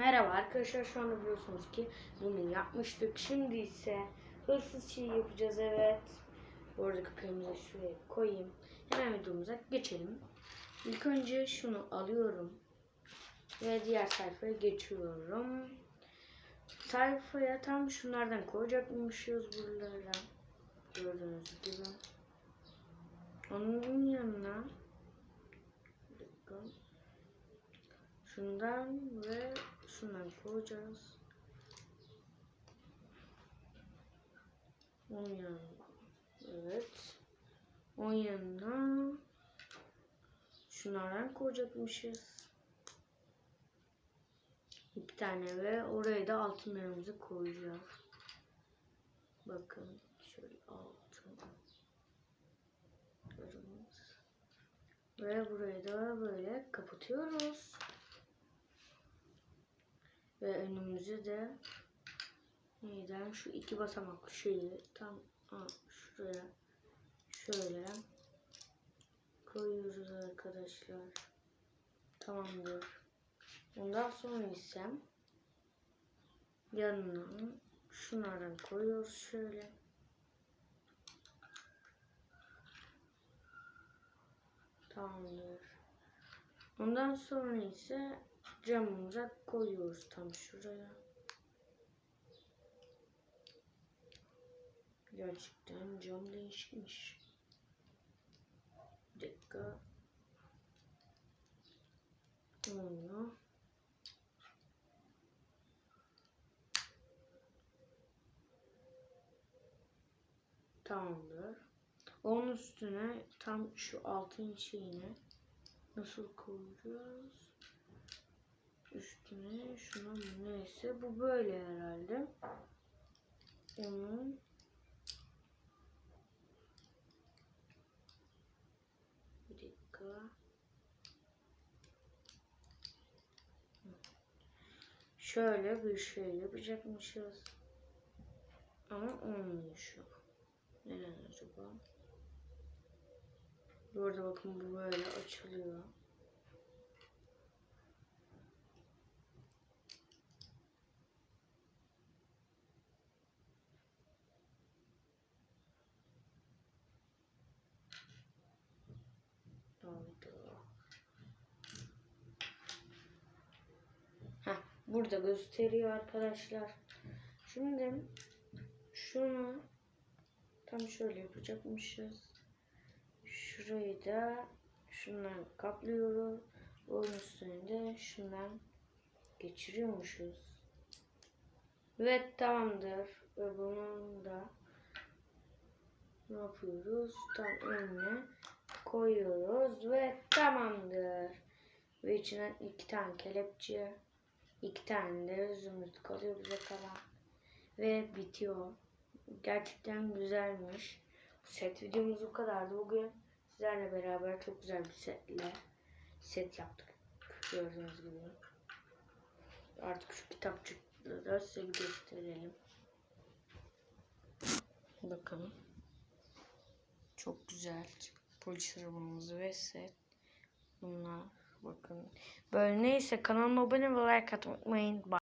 Merhaba arkadaşlar şu anda biliyorsunuz ki bunu yapmıştık. Şimdi ise hırsız şey yapacağız evet. Bu arada köpeğimizi şuraya koyayım. Hemen videomuza geçelim. İlk önce şunu alıyorum. Ve diğer sayfaya geçiyorum. Sayfaya tam şunlardan koyacakmışız buralara. Gördüğünüz gibi. Onun yanına bir dakika. Şundan ve şundan koyacağız. Onun yanına. Evet. Onun yanına şunlardan koyacakmışız. İki tane ve oraya da altınlarımızı koyacağız. Bakın şöyle altın. Ve burayı da böyle kapatıyoruz. Ve önümüzü de neyden şu iki basamaklı şeyi tam aa, şuraya şöyle koyuyoruz arkadaşlar. Tamamdır. Ondan sonra ise yanına şunlardan koyuyoruz şöyle. Tamamdır. Ondan sonra ise camımıza koyuyoruz tam şuraya. Gerçekten cam değişmiş. Bir dakika. Onu. Tamamdır. Onun üstüne tam şu altın şeyini nasıl koyacağız? Üstüne şuna neyse bu böyle herhalde. Onun bir dakika. Şöyle bir şey yapacakmışız. Ama olmuyor şu. Neden acaba? Bu arada bakın bu böyle açılıyor. Burada gösteriyor arkadaşlar. Şimdi şunu tam şöyle yapacakmışız. Şurayı da şundan kaplıyoruz. Onun üstüne de şundan geçiriyormuşuz. Ve tamamdır. Ve bunun da ne yapıyoruz? Tam önüne koyuyoruz ve tamamdır. Ve içine iki tane kelepçe, iki tane de zümrüt kalıyor bize kalan. Ve bitiyor. Gerçekten güzelmiş. Set videomuz bu kadardı. Bugün sizlerle beraber çok güzel bir setle set yaptık. Gördüğünüz gibi. Artık şu kitapçıkları size gösterelim. Bakın. Çok güzel. Polis arabamız ve set. Bunlar bakın. Böyle neyse kanalıma abone ve like atmayı unutmayın.